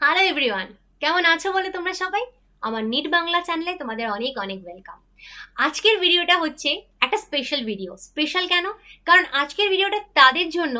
Hello everyone কেমন আছো বলে তোমরা সবাই? আমার নিট বাংলা চ্যানেলে তোমাদের অনেক অনেক ওয়েলকাম আজকের ভিডিওটা হচ্ছে একটা স্পেশাল ভিডিও স্পেশাল কেন? কারণ আজকের ভিডিওটা তাদের জন্য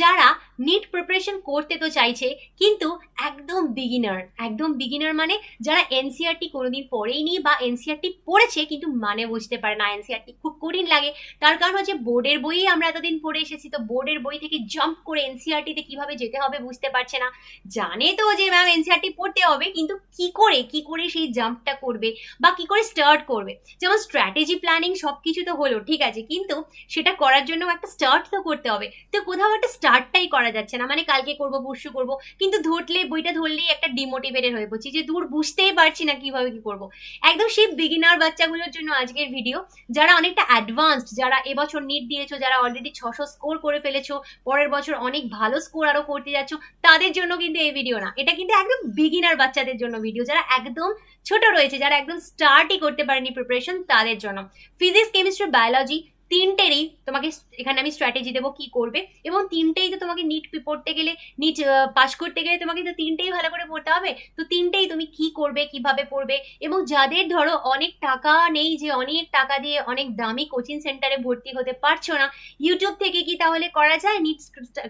যারা নিট প্রিপারেশন করতে তো চাইছে, কিন্তু একদম বিগিনার একদম বিগিনার মানে যারা এনসিআরটি কোনোদিন পড়েইনি বা এনসিআরটি পড়েছে কিন্তু মানে বুঝতে পারে না এনসিআরটি খুব কঠিন লাগে। তার কারণ হচ্ছে বোর্ডের বইই আমরা এতদিন পড়ে এসেছি, তো বোর্ডের বই থেকে জাম্প করে এনসিআরটিতে কীভাবে যেতে হবে বুঝতে পারছে না। জানে তো যে ম্যাম এনসিআরটি পড়তে হবে, কিন্তু কি করে কি করে সেই জাম্পটা করবে বা কি করে স্টার্ট করবে? যেমন স্ট্র্যাটেজি প্ল্যানিং সব কিছু তো হলো, ঠিক আছে? কিন্তু সেটা করার জন্য একটা স্টার্ট তো করতে হবে। তো কোথাও একটা স্টার্টটাই করা যাচ্ছে না। মানে কালকে করব, পরশু করব। কিন্তু ধরলে, বইটা ধরলেই একটা ডিমোটিভেটেড হয়ে পড়ছি যে, দূর বুঝতেই পারছি না কীভাবে কি করব। একদম সেই বিগিনার বাচ্চাগুলোর জন্য আজকের ভিডিও যারা অনেকটা অ্যাডভান্সড যারা এবছর নিট দিয়েছ, যারা অলরেডি ছশো স্কোর করে ফেলেছো, পরের বছর অনেক ভালো স্কোর আরও করতে যাচ্ছ, তাদের জন্য কিন্তু এই ভিডিও না। এটা কিন্তু একদম বিগিনার বাচ্চাদের জন্য ভিডিও যারা একদম ছোট রয়েছে, যারা একদম স্টার্টই করতে পারেনি প্রিপারেশন তাদের জন্য। ফিজিক্স কেমিস্ট্রি বায়োলজি তিনটেরই তোমাকে এখানে আমি স্ট্র্যাটেজি দেবো কি করবে এবং তিনটেই তো তোমাকে নিট পড়তে গেলে নিট পাস করতে গেলে তোমাকে তো তিনটেই ভালো করে পড়তে হবে। তো তিনটেই তুমি কি করবে, কীভাবে পড়বে এবং যাদের ধরো অনেক টাকা নেই যে অনেক টাকা দিয়ে অনেক দামি কোচিং সেন্টারে ভর্তি হতে পারছ না ইউটিউব থেকে কি তাহলে করা যায় নিট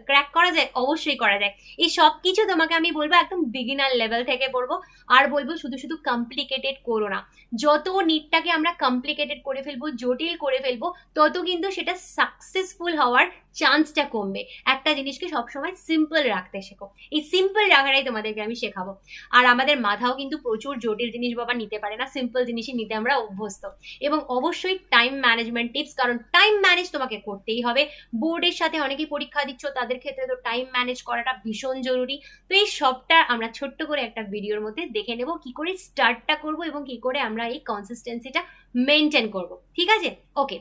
ক্র্যাক করা যায়? অবশ্যই করা যায়। এই সব কিছু তোমাকে আমি বলব একদম বিগিনার লেভেল থেকে পড়ব। আর বলব শুধু শুধু কমপ্লিকেটেড করো না। যত নিটটাকে আমরা কমপ্লিকেটেড করে ফেলব, জটিল করে ফেলব, তত কিন্তু সেটা সাকসেসফুল হওয়ার চান্সটা কমবে। একটা জিনিসকে সবসময় সিম্পল রাখতে শেখো। এই সিম্পল রাখাটাই তোমাদেরকে আমি শেখাবো। আর আমাদের মাথাও কিন্তু প্রচুর জটিল জিনিস বাবা নিতে পারে না সিম্পল জিনিসই নিতে আমরা অভ্যস্ত। এবং অবশ্যই টাইম ম্যানেজমেন্ট টিপস কারণ টাইম ম্যানেজ তোমাকে করতেই হবে। বোর্ডের সাথে অনেকেই পরীক্ষা দিচ্ছ, তাদের ক্ষেত্রে তো টাইম ম্যানেজ করাটা ভীষণ জরুরি। তো এই সবটা আমরা ছোট্ট করে একটা ভিডিওর মধ্যে দেখে নেব, কি করে স্টার্টটা করব এবং কি করে আমরা এই কনসিস্টেন্সিটা মেনটেন করব। ঠিক আছে? ওকে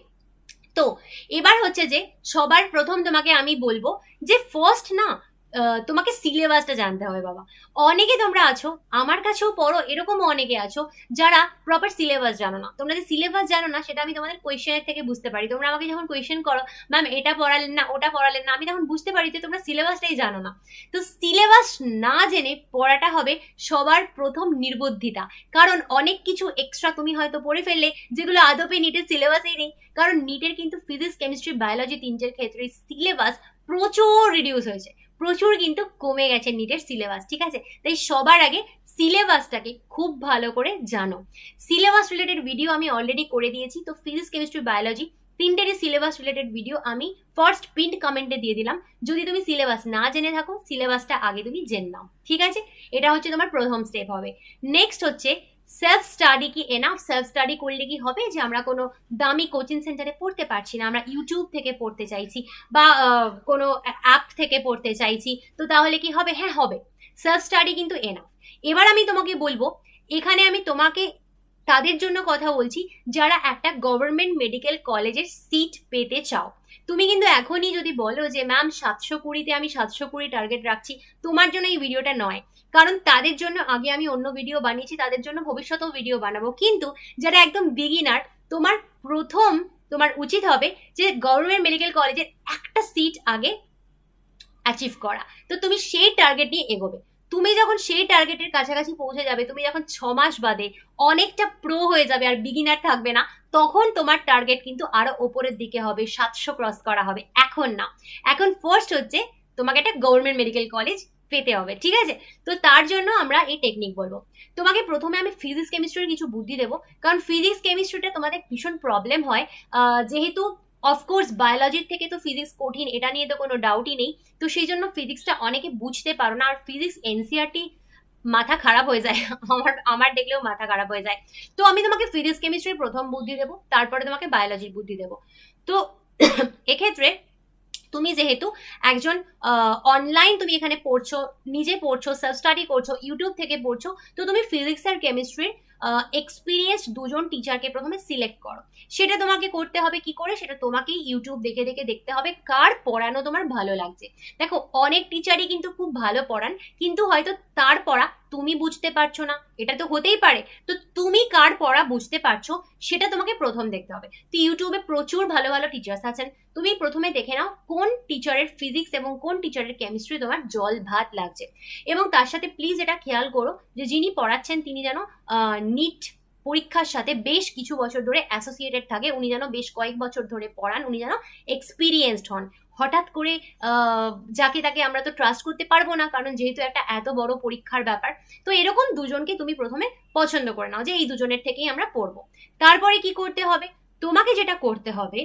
তো এবার হচ্ছে যে সবার প্রথম তোমাকে আমি বলব যে ফার্স্ট না তোমাকে সিলেবাসটা জানতে হবে, বাবা। অনেকে তোমরা আছো, আমার কাছেও পড়ো, এরকমও অনেকে আছো, যারা প্রপার সিলেবাস জানো না। তোমরা যে সিলেবাস জানো না, সেটা আমি তোমাদের কোয়েশ্চেনের থেকে বুঝতে পারি। তোমরা আমাকে যখন কোয়েশ্চেন করো ম্যাম এটা পড়ালেন না, ওটা পড়ালেন না, আমি তখন বুঝতে পারি যে তোমরা সিলেবাসটাই জানো না। তো সিলেবাস না জেনে পড়াটা হবে সবার প্রথম নির্বুদ্ধিতা। কারণ অনেক কিছু এক্সট্রা তুমি হয়তো পড়ে ফেললে, যেগুলো আদপে নিটের সিলেবাসেই নেই। কারণ নিটের কিন্তু ফিজিক্স কেমিস্ট্রি বায়োলজি তিনটের ক্ষেত্রে সিলেবাস প্রচুর রিডিউস হয়েছে। প্রচুর কিন্তু কমে গেছে নিটের সিলেবাস ঠিক আছে? তাই সবার আগে সিলেবাসটাকে খুব ভালো করে জানো। সিলেবাস রিলেটেড ভিডিও আমি অলরেডি করে দিয়েছি, তো ফিজিক্স কেমিস্ট্রি বায়োলজি তিনটেরই সিলেবাস রিলেটেড ভিডিও আমি ফার্স্ট প্রিন্ট কমেন্টে দিয়ে দিলাম। যদি তুমি সিলেবাস না জেনে থাকো সিলেবাসটা আগে তুমি জেনে নাও, ঠিক আছে? এটা হচ্ছে তোমার প্রথম স্টেপ হবে। নেক্সট হচ্ছে সেলফ স্টাডি কি এনাফ সেলফ স্টাডি করলে কি হবে? যে আমরা কোনো দামি কোচিং সেন্টারে পড়তে পারছি না। আমরা ইউটিউব থেকে পড়তে চাইছি বা কোনো অ্যাপ থেকে পড়তে চাইছি। তো তাহলে কি হবে? হ্যাঁ হবে। সেলফ স্টাডি কিন্তু এনাফ এবার আমি তোমাকে বলব, এখানে আমি তোমাকে তাদের জন্য কথা বলছি, যারা একটা গভর্নমেন্ট মেডিকেল কলেজের সিট পেতে চাও। তুমি কিন্তু এখনই যদি বলো যে ম্যাম সাতশো কুড়িতে আমি সাতশো কুড়ি টার্গেট রাখছি, তোমার জন্য এই ভিডিওটা নয়। কারণ তাদের জন্য আগে আমি অন্য ভিডিও বানিয়েছি, তাদের জন্য ভবিষ্যতেও ভিডিও বানাবো। কিন্তু যারা একদম বিগিনার তোমার প্রথম, তোমার উচিত হবে যে গভর্নমেন্ট মেডিকেল কলেজের একটা সিট আগে অ্যাচিভ করা। তো তুমি সেই টার্গেট নিয়ে এগোবে। তুমি যখন সেই টার্গেটের কাছাকাছি পৌঁছে যাবে, তুমি যখন ছ মাস বাদে অনেকটা প্রো হয়ে যাবে আর বিগিনার থাকবে না, তখন তোমার টার্গেট কিন্তু আরও ওপরের দিকে হবে, সাতশো ক্রস করা হবে, এখন না। এখন ফার্স্ট হচ্ছে তোমাকে একটা গভর্নমেন্ট মেডিকেল কলেজ পেতে হবে, ঠিক আছে? তো তার জন্য আমরা এই টেকনিক বলব। তোমাকে প্রথমে আমি ফিজিক্স কেমিস্ট্রির কিছু বুদ্ধি দেবো, কারণ ফিজিক্স কেমিস্ট্রিটা তোমাদের ভীষণ প্রবলেম হয়। যেহেতু অফকোর্স বায়োলজির থেকে তো ফিজিক্স কঠিন, এটা নিয়ে তো কোনো ডাউটই নেই। তো সেই জন্য ফিজিক্সটা অনেকে বুঝতে পারো না, আর ফিজিক্স এনসিআরটি মাথা খারাপ হয়ে যায়। আমার আমার দেখলেও মাথা খারাপ হয়ে যায়। তো আমি তোমাকে ফিজিক্স কেমিস্ট্রির প্রথম বুদ্ধি দেবো, তারপরে তোমাকে বায়োলজির বুদ্ধি দেবো। তো এক্ষেত্রে তুমি যেহেতু একজন অনলাইন তুমি এখানে পড়ছো, নিজে পড়ছো সেলফ স্টাডি করছ ইউটিউব থেকে পড়ছো, তো তুমি ফিজিক্স আর কেমিস্ট্রির এক্সপিরিয়েন্স দুজন টিচারকে প্রথমে সিলেক্ট করো। সেটা তোমাকে করতে হবে কি করে? সেটা তোমাকেই ইউটিউব দেখে দেখে দেখতে হবে কার পড়ানো তোমার ভালো লাগছে। দেখো, অনেক টিচারই কিন্তু খুব ভালো পড়ান, কিন্তু হয়তো তার পড়া তুমি বুঝতে পারছ না, এটা তো হতেই পারে। তো তুমি কার পড়া বুঝতে পারছ, সেটা তোমাকে প্রথম দেখতে হবে। তো ইউটিউবে প্রচুর ভালো ভালো টিচার্স আছেন। তুমি প্রথমে দেখে নাও কোন টিচারের ফিজিক্স এবং কোন টিচারের কেমিস্ট্রি তোমার জল ভাত লাগছে। এবং তার সাথে প্লিজ এটা খেয়াল করো যে যিনি পড়াচ্ছেন তিনি যেন নিট পরীক্ষার সাথে বেশ কিছু বছর ধরে অ্যাসোসিয়েটেড থাকে। উনি যেন বেশ কয়েক বছর ধরে পড়ান, উনি যেন এক্সপিরিয়েন্সড হন। হঠাৎ করে যাকে তাকে আমরা তো ট্রাস্ট করতে পারব না, কারণ যেহেতু একটা এত বড় পরীক্ষার ব্যাপার, তো এরকম দুজনকে তুমি প্রথমে পছন্দ করে নাও যে এই দুজনের থেকেই আমরা পড়ব। তারপরে কি করতে হবে? তোমাকে যেটা করতে হবে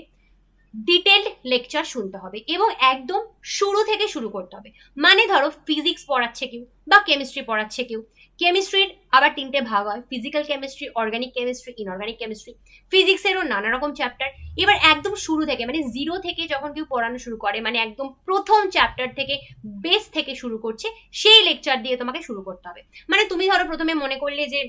ডিটেলড লেকচার শুনতে হবে এবং একদম শুরু থেকে শুরু করতে হবে। মানে ধরো ফিজিক্স পড়াচ্ছে কেউ বা কেমিস্ট্রি পড়াচ্ছে কেউ। কেমিস্ট্রির আবার তিনটে ভাগ হয় physical chemistry organic chemistry inorganic chemistry ফিজিক্সেরও নানা রকম চ্যাপ্টার এবার একদম শুরু থেকে মানে জিরো থেকে যখন কেউ পড়ানো শুরু করে মানে একদম প্রথম চ্যাপ্টার থেকে বেস থেকে শুরু করছে, সেই লেকচার দিয়ে তোমাকে শুরু করতে হবে। মানে তুমি ধরো প্রথমে মনে করলে যে,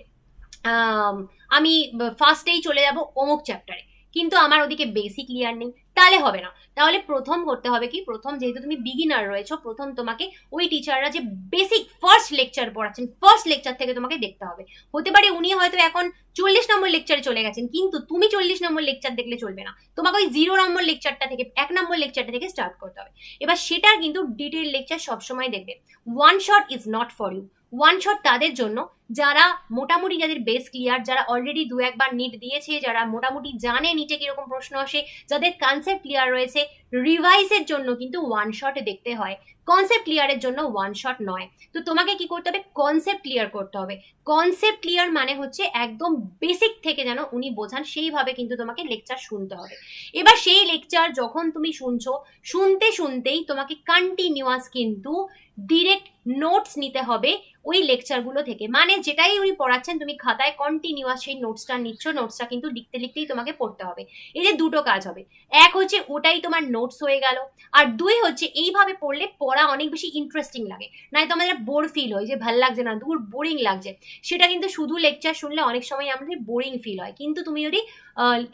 আমি ফার্স্টেই চলে যাব অমুক চ্যাপ্টারে কিন্তু আমার ওদিকে বেসিক ক্লিয়ার নেই, তাহলে হবে না। তাহলে প্রথম করতে হবে কি? প্রথম যেহেতু তুমি বিগিনার রয়েছো, প্রথম তোমাকে ওই টিচাররা যে বেসিক ফার্স্ট লেকচার পড়াচ্ছেন ফার্স্ট লেকচার থেকে তোমাকে দেখতে হবে। হতে পারে উনি হয়তো এখন চল্লিশ নম্বর লেকচারে চলে গেছেন, কিন্তু তুমি চল্লিশ নম্বর লেকচার দেখলে চলবে না। তোমাকে ওই জিরো নম্বর লেকচারটা থেকে, এক নম্বর লেকচারটা থেকে স্টার্ট করতে হবে। এবার সেটার কিন্তু ডিটেল লেকচার সবসময় দেখবে। One shot is not for you one shot তাদের জন্য যারা মোটামুটি যাদের বেস ক্লিয়ার যারা অলরেডি দু একবার নিট দিয়েছে, যারা মোটামুটি জানে নিটে কীরকম প্রশ্ন আসে, যাদের কনসেপ্ট ক্লিয়ার রয়েছে রিভাইসের জন্য কিন্তু ওয়ান শট দেখতে হয়। কনসেপ্ট ক্লিয়ারের জন্য ওয়ান শট নয়। তো তোমাকে কি করতে হবে? কনসেপ্ট ক্লিয়ার করতে হবে। কনসেপ্ট ক্লিয়ার মানে হচ্ছে একদম বেসিক থেকে যেন উনি বোঝান, সেইভাবে কিন্তু তোমাকে লেকচার শুনতে হবে। এবার সেই লেকচার যখন তুমি শুনছো, শুনতে শুনতেই তোমাকে কন্টিনিউয়াস কিন্তু ডিরেক্ট নোটস নিতে হবে ওই লেকচারগুলো থেকে। মানে যেটাই উনি পড়াচ্ছেন, তুমি খাতায় কন্টিনিউয়াস সেই নোটসটা নিচ্ছ নোটসটা কিন্তু লিখতে লিখতেই তোমাকে পড়তে হবে। এই যে দুটো কাজ হবে। এক হচ্ছে ওটাই তোমার নোটস হয়ে গেল, আর দুই হচ্ছে এইভাবে পড়লে পড়া অনেক বেশি ইন্টারেস্টিং লাগে। নাই তো আমাদের বোর ফিল হয় যে ভালো লাগছে না দূর বোরিং লাগছে। সেটা কিন্তু শুধু লেকচার শুনলে অনেক সময় আমাদের বোরিং ফিল হয়। কিন্তু তুমি যদি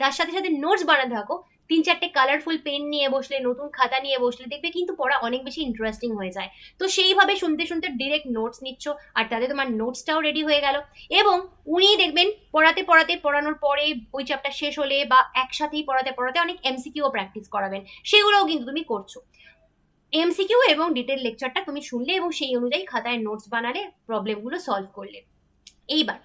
তার সাথে সাথে নোটস বানাতে থাকো তিন চারটে কালারফুল পেন নিয়ে বসলে, নতুন খাতা নিয়ে বসলে দেখবে কিন্তু পড়া অনেক বেশি ইন্টারেস্টিং হয়ে যায়। তো সেইভাবে শুনতে শুনতে ডিরেক্ট নোটস নিচ্ছ, আর তাতে তোমার নোটসটাও রেডি হয়ে গেল। এবং উনি দেখবেন পড়াতে পড়াতে পড়ানোর পরে ওই চ্যাপ্টার শেষ হলে বা একসাথেই পড়াতে পড়াতে অনেক এমসিকিউ প্র্যাকটিস করাবেন। সেগুলোও কিন্তু তুমি করছ। এমসিকিউ এবং ডিটেল লেকচারটা তুমি শুনলে এবং সেই অনুযায়ী খাতায় নোটস বানালে প্রবলেমগুলো সলভ করলে। এইবার,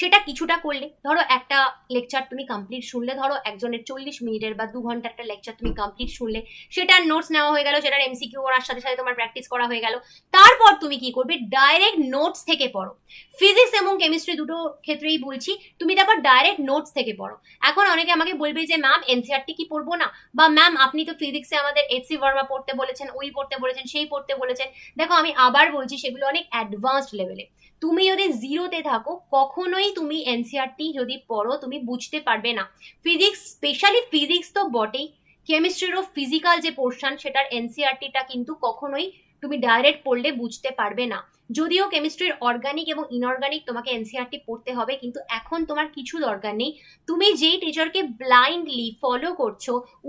সেটা কিছুটা করলে, ধরো একটা লেকচার তুমি কমপ্লিট শুনলে, ধরো একজনের চল্লিশ মিনিটের বা দু ঘণ্টা একটা লেকচার তুমি কমপ্লিট শুনলে সেটার নোটস নেওয়া হয়ে গেল, সেটার এমসিকিউ ওনার সাথে সাথে তোমার প্র্যাকটিস করা হয়ে গেল। তারপর তুমি কি করবে? ডাইরেক্ট নোটস থেকে পড়ো। ফিজিক্স এবং কেমিস্ট্রি দুটো ক্ষেত্রেই বলছি, তুমি তারপর ডাইরেক্ট নোটস থেকে পড়ো। এখন অনেকে আমাকে বলবে যে ম্যাম এনসিআরটি কি পড়ব না? বা ম্যাম আপনি তো ফিজিক্সে আমাদের এইচ সি পড়তে বলেছেন, ওই পড়তে বলেছেন, সেই পড়তে বলেছেন। দেখো, আমি আবার বলছি, সেগুলো অনেক অ্যাডভান্সড লেভেলে তুমি যদি জিরোতে থাকো, কখনোই তুমি এনসিআরটি যদি পড়ো, তুমি বুঝতে পারবে না। ফিজিক্স স্পেশালি ফিজিক্স তো বটেই। কেমিস্ট্রিরও ফিজিক্যাল যে পোর্শন সেটার এনসিআরটিটা কিন্তু কখনোই তুমি ডাইরেক্ট পড়লে বুঝতে পারবে না। যদিও কেমিস্ট্রির অর্গানিক এবং ইনঅর্গানিক তোমাকে এনসিআরটি পড়তে হবে, কিন্তু এখন তোমার কিছু দরকার নেই। তুমি যেই টিচারকে ব্লাইন্ডলি ফলো করছ,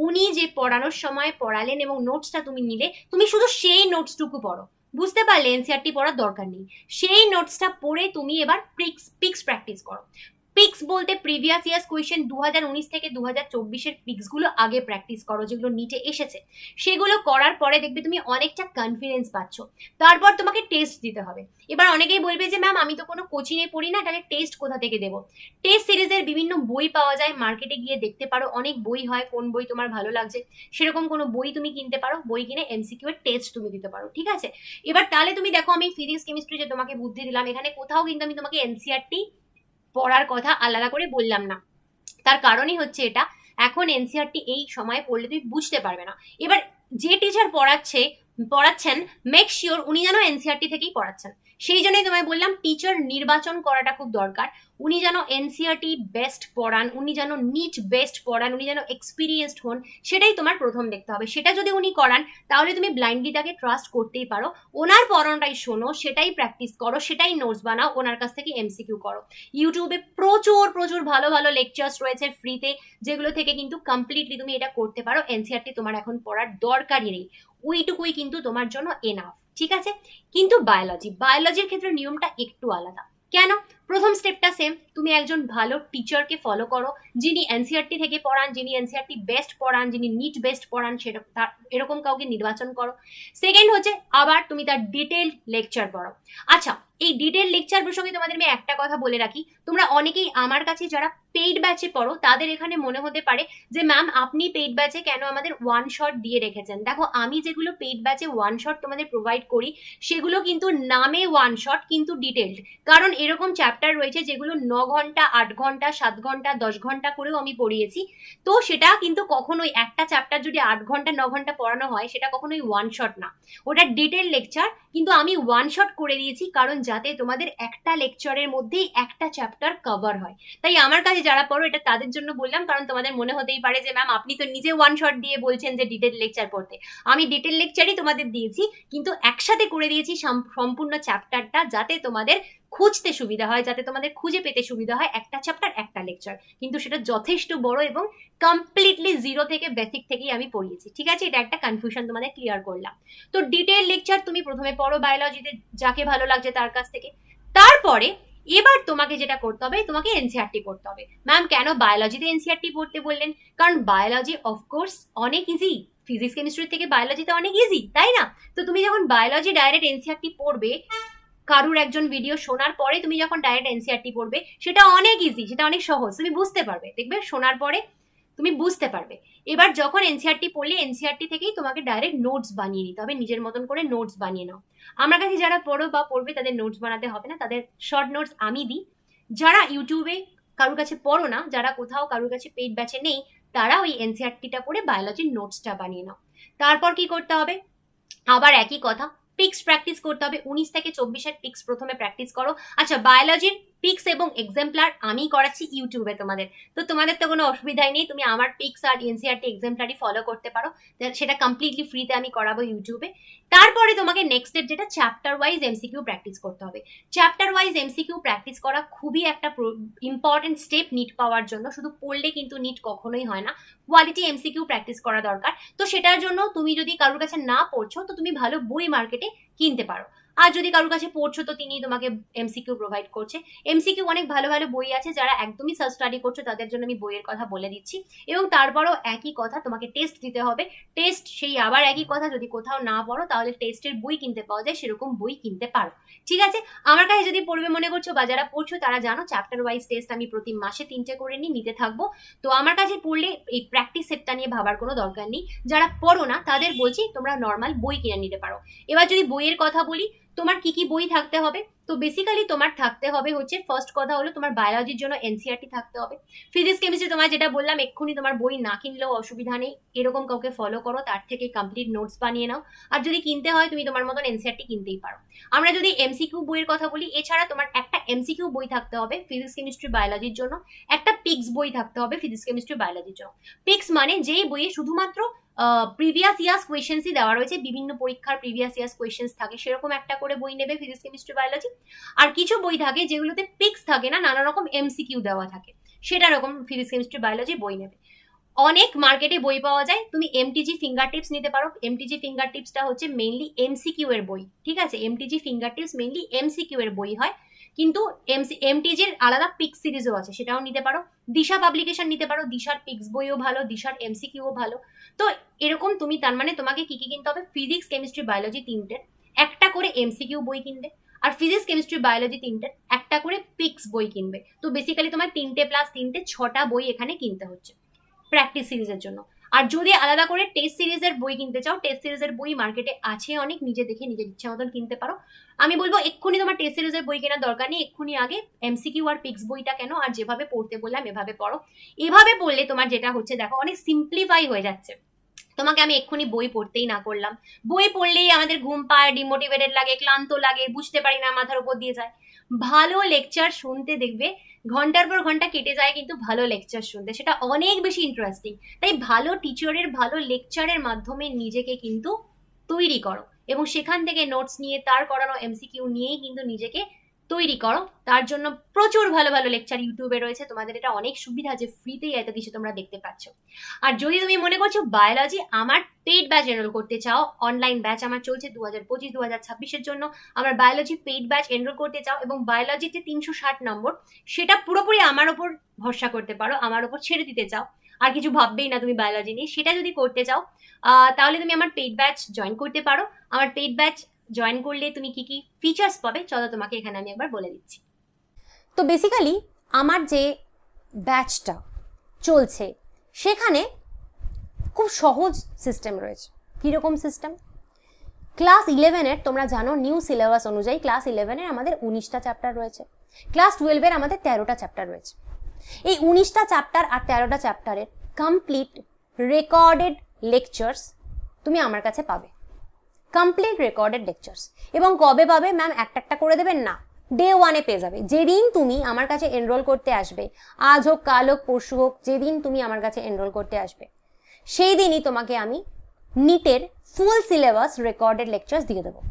উনি যে পড়ানোর সময় পড়ালেন এবং নোটসটা তুমি নিলে, তুমি শুধু সেই নোটসটুকু পড়ো। বুঝতে পারলে এনসিআরটি পড়ার দরকার নেই। সেই নোটসটা পড়ে তুমি এবার পিক্স পিক্স প্র্যাকটিস করো। পিক্স বলতে প্রিভিয়াস ইয়ার্স কোয়েশ্চেন দু হাজার উনিশ থেকে দু হাজার চব্বিশের পিক্সগুলো আগে প্র্যাকটিস করো, যেগুলো নিচে এসেছে। সেগুলো করার পরে দেখবে তুমি অনেকটা কনফিডেন্স পাচ্ছ। তারপর তোমাকে টেস্ট দিতে হবে। এবার অনেকেই বলবে যে ম্যাম আমি তো কোনো কোচিংয়ে পড়ি না, তাহলে টেস্ট কোথা থেকে দেবো? টেস্ট সিরিজের বিভিন্ন বই পাওয়া যায়। মার্কেটে গিয়ে দেখতে পারো, অনেক বই হয়, কোন বই তোমার ভালো লাগছে। সেরকম কোনো বই তুমি কিনতে পারো, বই কিনে এমসিকিউ এর টেস্ট তুমি দিতে পারো, ঠিক আছে? এবার তাহলে তুমি দেখো, আমি ফিজিক্স কেমিস্ট্রি যে তোমাকে বুদ্ধি দিলাম, এখানে কোথাও কিন্তু আমি তোমাকে এনসিআরটি পড়ার কথা আলাদা করে বললাম না। তার কারণই হচ্ছে এটা। এখন এনসিআরটি এই সময়ে পড়লে তুমি বুঝতে পারবে না। এবার যে টিচার পড়াচ্ছে, পড়াচ্ছেন মেক শিওর উনি যেন এনসিআরটি থেকেই পড়াচ্ছেন। সেই জন্যই তোমায় বললাম টিচার নির্বাচন করাটা খুব দরকার। উনি যেন এনসিআরটি বেস্ট পড়ান, উনি যেন নিট বেস্ট পড়ান, উনি যেন এক্সপিরিয়েন্সড হন, সেটাই তোমার প্রথম দেখতে হবে। সেটা যদি উনি করান, তাহলে তুমি ব্লাইন্ডলি তাকে ট্রাস্ট করতেই পারো। ওনার পড়ানোটাই শোনো, সেটাই প্র্যাকটিস করো, সেটাই নোটস বানাও, ওনার কাছ থেকে এমসিকিউ করো। ইউটিউবে প্রচুর প্রচুর ভালো ভালো লেকচার্স রয়েছে ফ্রিতে যেগুলো থেকে কিন্তু কমপ্লিটলি তুমি এটা করতে পারো। এনসিআরটি তোমার এখন পড়ার দরকারই নেই। ওইটুকুই কিন্তু তোমার জন্য এনাফ ঠিক আছে? কিন্তু বায়োলজি বায়োলজির ক্ষেত্রে নিয়মটা একটু আলাদা। কেন? প্রথম স্টেপটা সেম তুমি একজন ভালো টিচারকে ফলো করো, যিনি এনসিআরটি থেকে পড়ান, যিনি এনসিআরটি বেস্ট পড়ান, যিনি নিট বেস্ট পড়ান, সেটা, তার, এরকম কাউকে নির্বাচন করো। সেকেন্ড হচ্ছে, আবার তুমি তার ডিটেল লেকচার পড়ো। আচ্ছা এই ডিটেল লেকচার প্রসঙ্গে তোমাদের আমি একটা কথা বলে রাখি। তোমরা অনেকেই আমার কাছে যারা পেইড ব্যাচে পড়ো, তাদের এখানে মনে হতে পারে যে ম্যাম আপনি পেইড ব্যাচে কেন আমাদের ওয়ান শট দিয়ে রেখেছেন? দেখো, আমি যেগুলো পেইড ব্যাচে ওয়ান শট তোমাদের প্রোভাইড করি, সেগুলো কিন্তু নামে ওয়ান শট কিন্তু ডিটেলড কারণ এরকম চ্যাপ্টার রয়েছে যেগুলো ন ঘণ্টা, আট ঘণ্টা, সাত ঘণ্টা, দশ ঘণ্টা করেও আমি পড়িয়েছি। তো সেটা কিন্তু কখনোই একটা চ্যাপ্টার যদি আট ঘণ্টা, ন ঘণ্টা পড়ানো হয়, সেটা কখনোই ওয়ান শট না। ওটা ডিটেল লেকচার কিন্তু আমি ওয়ান শট করে দিয়েছি কারণ যাতে তোমাদের একটা লেকচারের মধ্যেই একটা চ্যাপ্টার কভার হয়। তাই আমার কাছে যারা পড়ো, এটা তাদের জন্য বললাম, কারণ তোমাদের মনে হতেই পারে যে, ম্যাম, আপনি তো নিজে ওয়ান শট দিয়ে বলছেন যে ডিটেল লেকচার পড়তে। আমি ডিটেল লেকচারই তোমাদের দিয়েছি, কিন্তু একসাথে করে দিয়েছি সাম- সম্পূর্ণ চ্যাপ্টারটা যাতে তোমাদের খুঁজতে সুবিধা হয়, যাতে তোমাদের খুঁজে পেতে সুবিধা হয় একটা চ্যাপ্টার একটা লেকচার কিন্তু সেটা যথেষ্ট বড় এবং কমপ্লিটলি জিরো থেকে বেসিক থেকেই আমি পড়িয়েছি। ঠিক আছে? এটা একটা কনফিউশন তোমাদের ক্লিয়ার করলাম। তো ডিটেল লেকচার তুমি প্রথমে পড়ো বায়োলজিতে যাকে ভালো লাগছে তার কাছ থেকে। তারপরে এবার তোমাকে যেটা করতে হবে, তোমাকে এনসিআরটি পড়তে হবে। ম্যাম কেন বায়োলজিতে এনসিআরটি পড়তে বললেন? কারণ বায়োলজি অফকোর্স অনেক ইজি ফিজিক্স কেমিস্ট্রি থেকে বায়োলজিতে অনেক ইজি তাই না? তো তুমি যখন বায়োলজি ডাইরেক্ট এনসিআরটি পড়বে কারুর একজন ভিডিও শোনার পরে তুমি যখন ডাইরেক্ট এনসিআরটি পড়বে, সেটা অনেক ইজি সেটা অনেক সহজ, তুমি বুঝতে পারবে, দেখবে? শোনার পরে তুমি বুঝতে পারবে। এবার যখন এনসিআরটি পড়লে এনসিআরটি থেকেই তোমাকে ডাইরেক্ট নোটস বানিয়ে নিতে হবে, নিজের মতন করে নোটস বানিয়ে নাও। আমার কাছে যারা পড়ো বা পড়বে, তাদের নোটস বানাতে হবে না, তাদের শর্ট নোটস আমি দিই। যারা ইউটিউবে কারোর কাছে পড়ো না, যারা কোথাও কারোর কাছে পেড ব্যাচে নেই, তারা ওই এনসিআরটিটা পড়ে বায়োলজির নোটসটা বানিয়ে নাও। তারপর কি করতে হবে? আবার একই কথা পিক্স প্র্যাকটিস করতে হবে উনিশ থেকে চব্বিশের পিক্স প্রথমে প্র্যাকটিস করো। আচ্ছা বায়োলজির পিক্স এবং এক্সাম্পলার আমি করাচ্ছি ইউটিউবে তোমাদের। তো তোমাদের তো কোনো অসুবিধাই নেই, তুমি আমার পিক্স আর এনসিআরটি এক্সাম্পলারই ফলো করতে পারো। সেটা কমপ্লিটলি ফ্রিতে আমি করাবো ইউটিউবে তারপরে তোমাকে নেক্সট স্টেপ যেটা চ্যাপ্টার ওয়াইজ এমসিকিউ প্র্যাকটিস করতে হবে। চ্যাপ্টার ওয়াইজ এমসিকিউ প্র্যাকটিস করা খুবই একটা ইম্পর্টেন্ট স্টেপ নিট পাওয়ার জন্য। শুধু পড়লে কিন্তু নিট কখনোই হয় না। কোয়ালিটি এমসিকিউ প্র্যাকটিস করা দরকার। তো সেটার জন্য তুমি যদি কারোর কাছে না পড়ছো, তো তুমি ভালো বই মার্কেটে কিনতে পারো। আর যদি কারোর কাছে পড়ছো, তো তিনি তোমাকে এমসিকিউ প্রোভাইড করছে। এমসিকিউ অনেক ভালো ভালো বই আছে, যারা একদমই সেলফ স্টাডি করছ, তাদের জন্য আমি বইয়ের কথা বলে দিচ্ছি। এবং তারপরও একই কথা তোমাকে টেস্ট দিতে হবে। টেস্ট সেই আবার একই কথা, যদি কোথাও না পড়ো, তাহলে টেস্টের বই কিনতে পাওয়া যায়, সেরকম বই কিনতে পারো। ঠিক আছে? আমার কাছে যদি পড়বে মনে করছ, বা যারা পড়ছো, তারা জানো চ্যাপ্টার ওয়াইজ টেস্ট আমি প্রতি মাসে তিনটে করে নিই, নিতে থাকব। তো আমার কাছে পড়লে এই প্র্যাকটিস সেটটা নিয়ে ভাবার কোনো দরকার নেই। যারা পড়ো না, তাদের বলছি, তোমরা নর্মাল বই কিনে নিতে পারো। এবার যদি বইয়ের কথা বলি তোমার কি কি বই থাকতে হবে? তো বেসিক্যালি তোমার থাকতে হবে হচ্ছে ফার্স্ট কথা হলো তোমার বায়োলজির জন্য এনসিআরটি থাকতে হবে। ফিজিক্স কেমিস্ট্রি তোমার যেটা বললাম, এক্ষুনি তোমার বই না কিনলেও অসুবিধা নেই। এরকম কাউকে ফলো করো, তার থেকে কমপ্লিট নোটস বানিয়ে নাও। আর যদি কিনতে হয়, তুমি তোমার মতন এনসিআরটি কিনতেই পারো। আমরা যদি এমসিকিউ বইয়ের কথা বলি, এছাড়া তোমার একটা এমসিকিউ বই থাকতে হবে ফিজিক্স কেমিস্ট্রি বায়োলজির জন্য। একটা পিক্স বই থাকতে হবে ফিজিক্স কেমিস্ট্রি বায়োলজির জন্য। পিক্স মানে যেই বইয়ে শুধুমাত্র প্রিভিয়াস ইয়ার্স কোয়েশ্চেন্সই দেওয়া রয়েছে, বিভিন্ন পরীক্ষার প্রিভিয়াস ইয়ার্স কোয়েশ্চেন্স থাকে, সেরকম একটা করে বই নেবে ফিজিক্স কেমিস্ট্রি বায়োলজি আর কিছু বই থাকে যেগুলোতে পিক্স থাকে না, নানা রকম এমসিকিউ দেওয়া থাকে, সেটা রকম ফিজিক্স কেমিস্ট্রি বায়োলজি বই নেবে। অনেক মার্কেটে বই পাওয়া যায়, তুমি এমটিজি ফিঙ্গার টিপস নিতে পারো এমটিজি ফিঙ্গার টিপসটা হচ্ছে মেইনলি এমসিকিউ এর বই, ঠিক আছে? MTG finger tips mainly MCQ এর বই হয় কিন্তু এমসি এমটিজির আলাদা পিক্স সিরিজও আছে, সেটাও নিতে পারো। দিশা পাবলিকেশন নিতে পারো, দিশার পিক্স বইও ভালো, দিশার এমসিকিউও ভালো। তো এরকম তুমি, তার মানে তোমাকে কি কি কিনতে হবে? ফিজিক্স কেমিস্ট্রি বায়োলজি তিনটে। একটা করে এমসিকিউ বই কিনবে, আর ফিজিক্স কেমিস্ট্রি বায়োলজি তিনটে। একটা করে পিক্স বই কিনবে। তো বেসিক্যালি তোমার তিনটে প্লাস তিনটে ছটা বই এখানে কিনতে হচ্ছে প্র্যাকটিস সিরিজের জন্য। আর যদি আলাদা করে টেস্ট সিরিজের বই কিনতে চাও টেস্ট সিরিজের বই মার্কেটে আছে অনেক, নিজে দেখে নিজের ইচ্ছা মতন কিনতে পারো। আমি বলব, এক্ষুনি তোমার টেস্ট সিরিজের বই কেনার দরকার নেই, এক্ষুনি আগে এমসিকিউ আর পিক্স বইটা কেন, আর যেভাবে পড়তে বললাম, এভাবে পড়ো। এভাবে পড়লে তোমার যেটা হচ্ছে, দেখো, অনেক সিম্পলিফাই হয়ে যাচ্ছে। তোমাকে আমি এক্ষুনি বই পড়তেই না করলাম। বই পড়লেই আমাদের ঘুম পায় ডিমোটিভেটেড লাগে, ক্লান্ত লাগে, বুঝতে পারি না মাথার উপর দিয়ে যায়। ভালো লেকচার শুনতে দেখবে, ঘণ্টার পর ঘণ্টা কেটে যায় কিন্তু ভালো লেকচার শুনতে। সেটা অনেক বেশি ইন্টারেস্টিং তাই ভালো টিচারের ভালো লেকচারের মাধ্যমে নিজেকে কিন্তু তৈরি করো এবং সেখান থেকে নোটস নিয়ে, তার করানো এমসিকিউ নিয়েই কিন্তু নিজেকে তৈরি করো। তার জন্য প্রচুর ভালো ভালো লেকচার ইউটিউবে রয়েছে। তোমাদের এটা অনেক সুবিধা যে ফ্রিতেই এত কিছু তোমরা দেখতে পাচ্ছ। আর যদি তুমি মনে করছ বায়োলজি আমার পেড ব্যাচ এনরোল করতে চাও অনলাইন ব্যাচ আমার চলছে দু হাজার পঁচিশ দু হাজার ছাব্বিশের জন্য, আমার বায়োলজি পেড ব্যাচ এনরোল করতে চাও এবং বায়োলজির যে তিনশো ষাট নম্বর, সেটা পুরোপুরি আমার ওপর ভরসা করতে পারো, আমার ওপর ছেড়ে দিতে চাও। আর কিছু ভাববেই না তুমি বায়োলজি নিয়ে। সেটা যদি করতে চাও তাহলে তুমি আমার পেড ব্যাচ জয়েন করতে পারো। আমার পেড ব্যাচ জয়েন করলে তুমি কি কি ফিচার্স পাবে, চলো তোমাকে এখানে আমি একবার বলে দিচ্ছি। তো বেসিক্যালি আমার যে ব্যাচটা চলছে, সেখানে খুব সহজ সিস্টেম রয়েছে। কীরকম সিস্টেম ক্লাস ইলেভেনের তোমরা জানো নিউ সিলেবাস অনুযায়ী ক্লাস ইলেভেনের আমাদের উনিশটা চ্যাপ্টার রয়েছে। ক্লাস টুয়েলভের আমাদের তেরোটা চ্যাপ্টার রয়েছে। এই উনিশটা চ্যাপ্টার আর তেরোটা চ্যাপ্টারের কমপ্লিট রেকর্ডেড লেকচার্স তুমি আমার কাছে পাবে। কমপ্লিট রেকর্ডেড লেকচার্স এবং কবে পাবে ম্যাম একটা একটা করে দেবেন? না। ডে ওয়ানে পেয়ে যাবে। যেদিন তুমি আমার কাছে এনরোল করতে আসবে, আজ হোক, কাল হোক, পরশু হোক, যেদিন তুমি আমার কাছে এনরোল করতে আসবে সেই দিনই তোমাকে আমি নিটের ফুল সিলেবাস রেকর্ডেড লেকচার্স দিয়ে দেবো।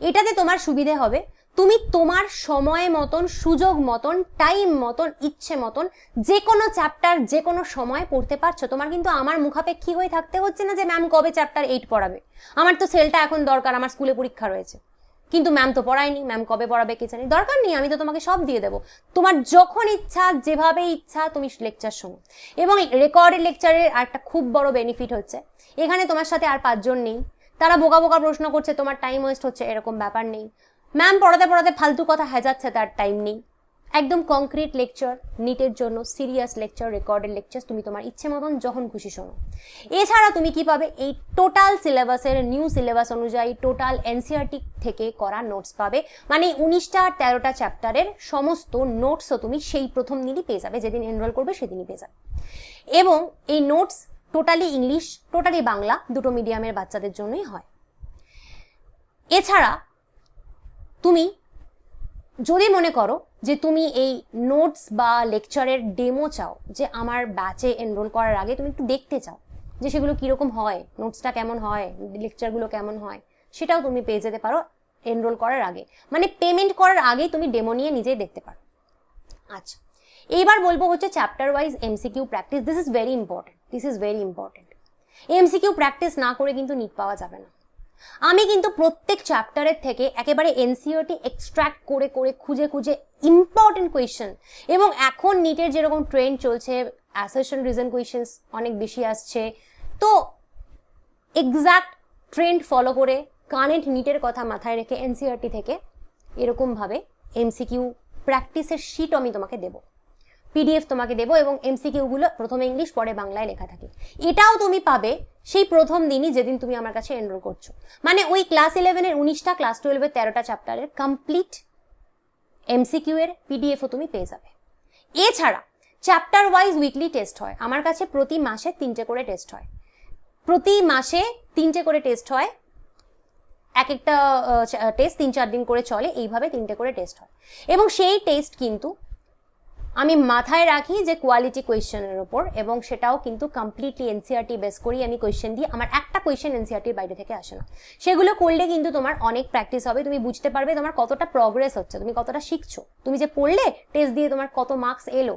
এটাতে তোমার সুবিধে হবে তুমি তোমার সময় মতন, সুযোগ মতন টাইম মতন, ইচ্ছে মতন যে কোনো চ্যাপ্টার যে কোনো সময় পড়তে পারছ। তোমার কিন্তু আমার মুখাপেক্ষী হয়ে থাকতে হচ্ছে না যে ম্যাম কবে চ্যাপ্টার এইট পড়াবে। আমার তো সেলটা এখন দরকার, আমার স্কুলে পরীক্ষা রয়েছে। কিন্তু ম্যাম তো পড়ায়নি ম্যাম কবে পড়াবে কি জানি। দরকার নেই, আমি তো তোমাকে সব দিয়ে দেবো। তোমার যখন ইচ্ছা, যেভাবে ইচ্ছা, তুমি লেকচার শোনো। এবং রেকর্ডেড লেকচারের একটা খুব বড় বেনিফিট হচ্ছে, এখানে তোমার সাথে আর পাঁচজন নেই। তারা বোকা বোকা প্রশ্ন করছে, তোমার টাইম ওয়েস্ট হচ্ছে, এরকম ব্যাপার নেই। ম্যাম পড়াতে পড়াতে ফালতু কথা হেজাচ্ছে তার টাইম নেই। একদম কংক্রিট লেকচার নিটের জন্য সিরিয়াস লেকচার রেকর্ডেড লেকচার তুমি তোমার ইচ্ছে মতন যখন খুশি শোনো। এছাড়া তুমি কি পাবে? এই টোটাল সিলেবাসের নিউ সিলেবাস অনুযায়ী টোটাল এনসিআরটি থেকে করা নোটস পাবে। মানে উনিশটা আর তেরোটা চ্যাপ্টারের সমস্ত নোটসও তুমি সেই প্রথম দিনই পেয়ে যাবে, যেদিন এনরোল করবে সেদিনই পেয়ে যাবে। এবং এই notes totally English totally Bangla দুটো মিডিয়ামের বাচ্চাদের জন্যই হয়। এছাড়া তুমি যদি মনে করো যে তুমি এই নোটস বা লেকচারের ডেমো চাও, যে আমার ব্যাচে এনরোল করার আগে তুমি একটু দেখতে চাও যে সেগুলো কীরকম হয় নোটসটা কেমন হয় লেকচারগুলো কেমন হয়, সেটাও তুমি পেয়ে যেতে পারো এনরোল করার আগে। মানে পেমেন্ট করার আগেই তুমি ডেমো নিয়ে নিজেই দেখতে পারো। আচ্ছা এইবার বলব হচ্ছে chapter wise MCQ practice this is very important this is very important MCQ practice না করে কিন্তু নিট পাওয়া যাবে না। আমি কিন্তু প্রত্যেক চ্যাপ্টারের থেকে একেবারে এনসিওটি এক্সট্র্যাক্ট করে করে, খুঁজে খুঁজে ইম্পর্টেন্ট কোয়েশ্চেন এবং এখন নিটের যেরকম ট্রেন্ড চলছে অ্যাসেশন রিজন কোয়েশ্চেন্স অনেক বেশি আসছে। তো এক্সাক্ট ট্রেন্ড ফলো করে কারেন্ট নিটের কথা মাথায় রেখে এনসিআরটি থেকে এরকমভাবে এমসিকিউ প্র্যাকটিসের শিট আমি তোমাকে দেবো। পিডিএফ তোমাকে দেবো এবং এমসিকিউগুলো প্রথমে ইংলিশ পরে বাংলায় লেখা থাকে। এটাও তুমি পাবে সেই প্রথম দিনই যেদিন তুমি আমার কাছে এনরোল করছ। মানে ওই ক্লাস ইলেভেনের উনিশটা ক্লাস টুয়েলভের তেরোটা চ্যাপ্টারের কমপ্লিট এমসিকিউ এর পিডিএফও তুমি পেয়ে যাবে। এছাড়া চ্যাপ্টার ওয়াইজ উইকলি টেস্ট হয়। আমার কাছে প্রতি মাসে তিনটে করে টেস্ট হয়। প্রতি মাসে তিনটে করে টেস্ট হয়। এক একটা টেস্ট তিন চার দিন করে চলে। এইভাবে তিনটে করে টেস্ট হয়। এবং সেই টেস্ট কিন্তু আমি মাথায় রাখি যে কোয়ালিটি কোয়েশ্চেনের ওপর এবং সেটাও কিন্তু কমপ্লিটলি এনসিআরটি বেস করি আমি কোয়েশ্চেন দিই। আমার একটা কোয়েশ্চেন এনসিআরটির বাইরে থেকে আসে না। সেগুলো করলে কিন্তু তোমার অনেক প্র্যাকটিস হবে, তুমি বুঝতে পারবে তোমার কতটা প্রগ্রেস হচ্ছে, তুমি কতটা শিখছো। তুমি যে পড়লে টেস্ট দিয়ে তোমার কত মার্কস এলো।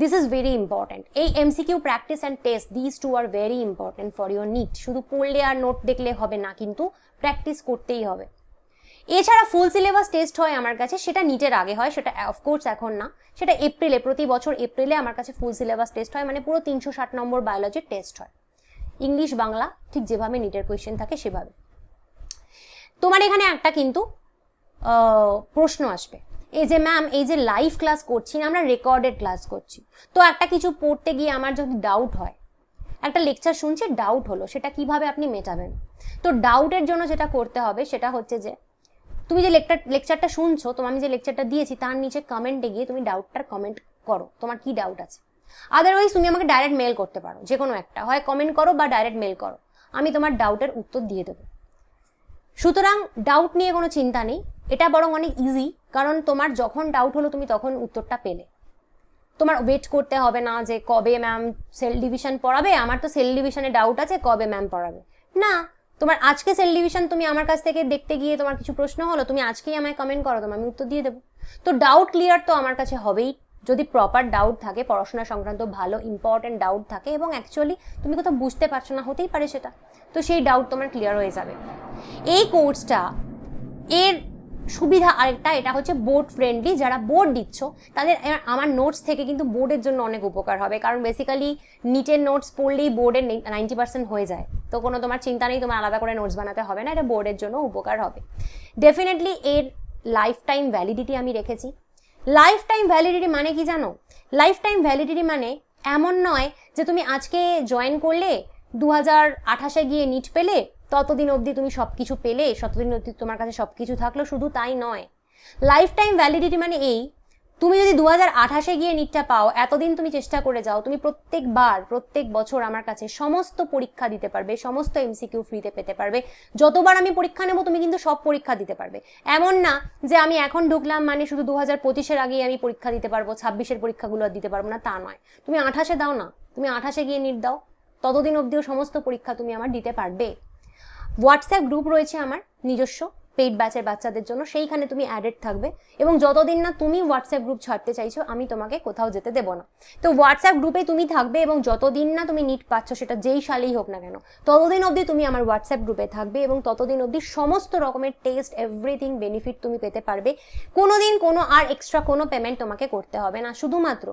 দিস ইজ ভেরি ইম্পর্ট্যান্ট এই MCQ practice and test this two are very important for your NEET শুধু পড়লে আর নোট দেখলে হবে না, কিন্তু প্র্যাকটিস করতেই হবে। এছাড়া ফুল সিলেবাস টেস্ট হয় আমার কাছে, সেটা নিটের আগে হয়, সেটা অফকোর্স এখন না। সেটা এপ্রিলে প্রতি বছর এপ্রিলে আমার কাছে ফুল সিলেবাস টেস্ট হয় মানে পুরো তিনশো ষাট নম্বর বায়োলজির টেস্ট হয়। ইংলিশ বাংলা, ঠিক যেভাবে নিটের কোয়েশ্চেন থাকে, সেভাবে। তোমার এখানে একটা কিন্তু প্রশ্ন আসবে। এই যে ম্যাম এই যে লাইভ ক্লাস করছি না, আমরা রেকর্ডেড ক্লাস করছি। তো একটা কিছু পড়তে গিয়ে আমার যদি ডাউট হয়, একটা লেকচার শুনছে ডাউট হলো, সেটা কীভাবে আপনি মেটাবেন? তো ডাউটের জন্য যেটা করতে হবে, সেটা হচ্ছে যে তুমি যে লেকচার লেকচারটা শুনছো তোমার আমি যে লেকচারটা দিয়েছি, তার নিচে কমেন্টে গিয়ে তুমি ডাউটটার কমেন্ট করো। তোমার কি ডাউট আছে? আদারওয়াইজ তুমি আমাকে ডাইরেক্ট মেল করতে পারো, যে কোনো একটা। হয় কমেন্ট করো বা ডাইরেক্ট মেল করো। আমি তোমার ডাউটের উত্তর দিয়ে দেবো। সুতরাং ডাউট নিয়ে কোনো চিন্তা নেই। এটা বরং অনেক ইজি কারণ তোমার যখন ডাউট হলো, তুমি তখন উত্তরটা পেলে। তোমার ওয়েট করতে হবে না যে কবে ম্যাম সেল ডিভিশন পড়াবে। আমার তো সেল ডিভিশনে ডাউট আছে, কবে ম্যাম পড়াবে। না তোমার আজকে সেল ডিভিশন তুমি আমার কাছ থেকে দেখতে গিয়ে তোমার কিছু প্রশ্ন হলো, তুমি আজকেই আমায় কমেন্ট করো তোমার আমি উত্তর দিয়ে দেবো। তো ডাউট ক্লিয়ার তো আমার কাছে হবেই। যদি প্রপার ডাউট থাকে, পড়াশোনা সংক্রান্ত ভালো ইম্পর্টেন্ট ডাউট থাকে, এবং অ্যাকচুয়ালি তুমি কোথাও বুঝতে পারছ না, হতেই পারে সেটা। তো সেই ডাউট তোমার ক্লিয়ার হয়ে যাবে। এই কোর্সটা এর সুবিধা আরেকটা, এটা হচ্ছে বোর্ড ফ্রেন্ডলি যারা বোর্ড দিচ্ছ, তাদের আমার নোটস থেকে কিন্তু বোর্ডের জন্য অনেক উপকার হবে। কারণ বেসিক্যালি নিটের নোটস পড়লেই বোর্ডের নাইনটি পার্সেন্ট হয়ে যায়। তো কোনো তোমার চিন্তা নেই, তোমার আলাদা করে নোটস বানাতে হবে না, এটা বোর্ডের জন্য উপকার হবে। ডেফিনেটলি এর লাইফ টাইম ভ্যালিডিটি আমি রেখেছি। লাইফ টাইম ভ্যালিডিটি মানে কি জানো? লাইফ টাইম ভ্যালিডিটি মানে এমন নয় যে তুমি আজকে জয়েন করলে দু হাজার আঠাশে গিয়ে নিট পেলে ততদিন অবধি তুমি সব কিছু পেলে, ততদিন অবধি তোমার কাছে সব কিছু থাকল, শুধু তাই নয়। লাইফ টাইম ভ্যালিডিটি মানে এই, তুমি যদি দু হাজার আঠাশে গিয়ে নিটটা পাও, এতদিন তুমি চেষ্টা করে যাও, তুমি প্রত্যেকবার, প্রত্যেক বছর আমার কাছে সমস্ত পরীক্ষা দিতে পারবে, সমস্ত এমসিকিউ ফ্রিতে পেতে পারবে। যতবার আমি পরীক্ষা নেব, তুমি কিন্তু সব পরীক্ষা দিতে পারবে। এমন না যে আমি এখন ঢুকলাম মানে শুধু দু হাজার পঁচিশের আগেই আমি পরীক্ষা দিতে পারব, ছাব্বিশের পরীক্ষাগুলো আর দিতে পারব না, তা নয়। তুমি আঠাশে দাও না, তুমি আঠাশে গিয়ে নিট দাও, ততদিন অবধিও সমস্ত পরীক্ষা তুমি আমার দিতে পারবে। হোয়াটসঅ্যাপ গ্রুপ রয়েছে আমার, নিজস্ব পেইড ব্যাচের বাচ্চাদের জন্য। সেইখানে তুমি অ্যাডেড থাকবে এবং যতদিন না তুমি হোয়াটসঅ্যাপ গ্রুপ ছাড়তে চাইছো, আমি তোমাকে কোথাও যেতে দেবো না। তো হোয়াটসঅ্যাপ গ্রুপে তুমি থাকবে এবং যতদিন না তুমি নিট পাচ্ছ, সেটা যেই সালেই হোক না কেন, ততদিন অবধি তুমি আমার হোয়াটসঅ্যাপ গ্রুপে থাকবে এবং ততদিন অবধি সমস্ত রকমের টেস্ট এভরিথিং বেনিফিট তুমি পেতে পারবে। কোনো দিন কোনো আর এক্সট্রা কোনো পেমেন্ট তোমাকে করতে হবে না। শুধুমাত্র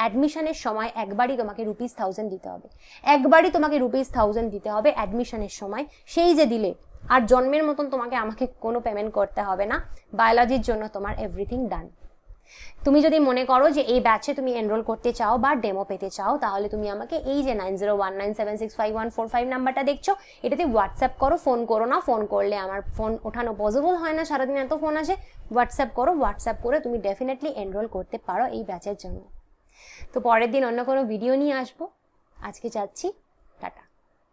অ্যাডমিশনের সময় একবারই তোমাকে রুপিস থাউজেন্ড দিতে হবে। একবারই তোমাকে রুপিস থাউজেন্ড দিতে হবে অ্যাডমিশনের সময়। সেই যে দিলে, আর জন্মের মতন তোমাকে আমাকে কোনো পেমেন্ট করতে হবে না। বায়োলজির জন্য তোমার এভরিথিং ডান তুমি যদি মনে করো যে এই ব্যাচে তুমি এনরোল করতে চাও বা ডেমো পেতে চাও, তাহলে তুমি আমাকে এই যে nine zero one nine seven six five one four five নাম্বারটা দেখছ, এটাতে হোয়াটসঅ্যাপ করো ফোন করো না ফোন করলে আমার ফোন ওঠানো পসিবল হয় না, সারাদিন এত ফোন আসে। হোয়াটসঅ্যাপ করো হোয়াটসঅ্যাপ করে তুমি ডেফিনেটলি এনরোল করতে পারো এই ব্যাচের জন্য। তো পরের দিন অন্য কোনো ভিডিও নিয়ে আসব। আজকে যাচ্ছি।